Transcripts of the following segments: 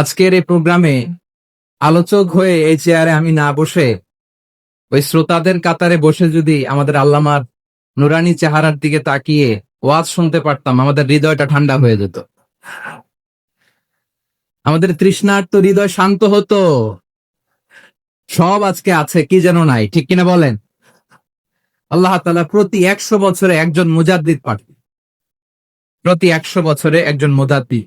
আজকের এই প্রোগ্রামে আলোচক হয়ে এই চেয়ারে আমি না বসে, ওই শ্রোতাদের কাতারে বসে যদি আমাদের আল্লামার নুরানি চেহারার দিকে তাকিয়ে ওয়াজ শুনতে পারতাম, আমাদের হৃদয়টা ঠান্ডা হয়ে যেত। আমাদের তৃষ্ণার্ত হৃদয় শান্ত হতো। সব আজকে আছে, কি যেন নাই, ঠিক কিনা বলেন? আল্লাহ তালা প্রতি একশো বছরে একজন মুজাদ্দিদ পাঠান প্রতি একশো বছরে একজন মুজাদ্দিদ।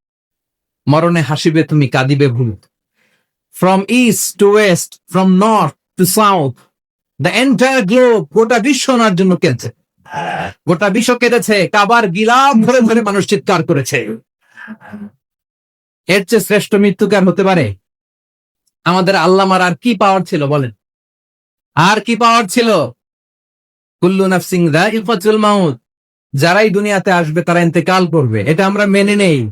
মরণে হাসিবে তুমি, কাঁদিবে ভূত from east to west from north to south the entire globe গোটা বিশ্ব ওনার জন্য কেঁদছে। গোটা বিশ্ব কেঁদেছে, কাবার গিলাম ধরে ধরে মানুষ চিৎকার করেছে। এর চেয়ে শ্রেষ্ঠ মৃত্যুকার হতে পারে? আমাদের আল্লামার আর কি পাওয়ার ছিল, বলেন? আর কি পাওয়ার ছিল? কুল্লু নাফসিং দা ইফাতুল মাউত, যারাই দুনিয়াতে আসবে তারা ইন্তেকাল করবে। এটা আমরা মেনে নেই।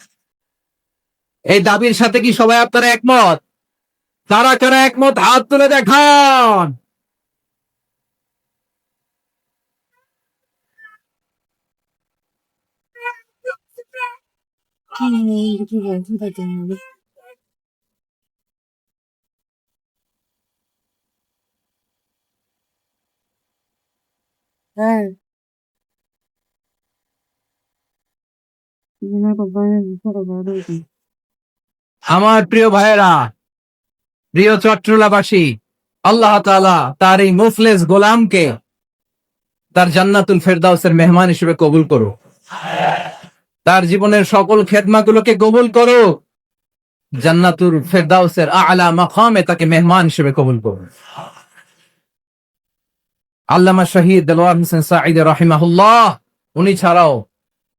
এই দাবির সাথে কি সবাই আপনারা একমত? তারা কারা একমত? হাত তুলে দেখান! হ্যাঁ। আমার প্রিয় ভাইয়েরা, প্রিয় চট্টলাবাসী আল্লাহ তাআলা তার এই মুফলেস গোলামকে তার জান্নাতুল ফেরদাউসের মেহমান হিসেবে কবুল করো তার জীবনের সকল খেদমাগুলোকে কবুল করো জান্নাতুল ফেরদাউসের আলা মাকামে তাকে মেহমান হিসেবে কবুল করো আল্লামা শহীদ দেলোয়ার হোসেন সাঈদ রাহিমাহুল্লাহ, উনি ছাড়াও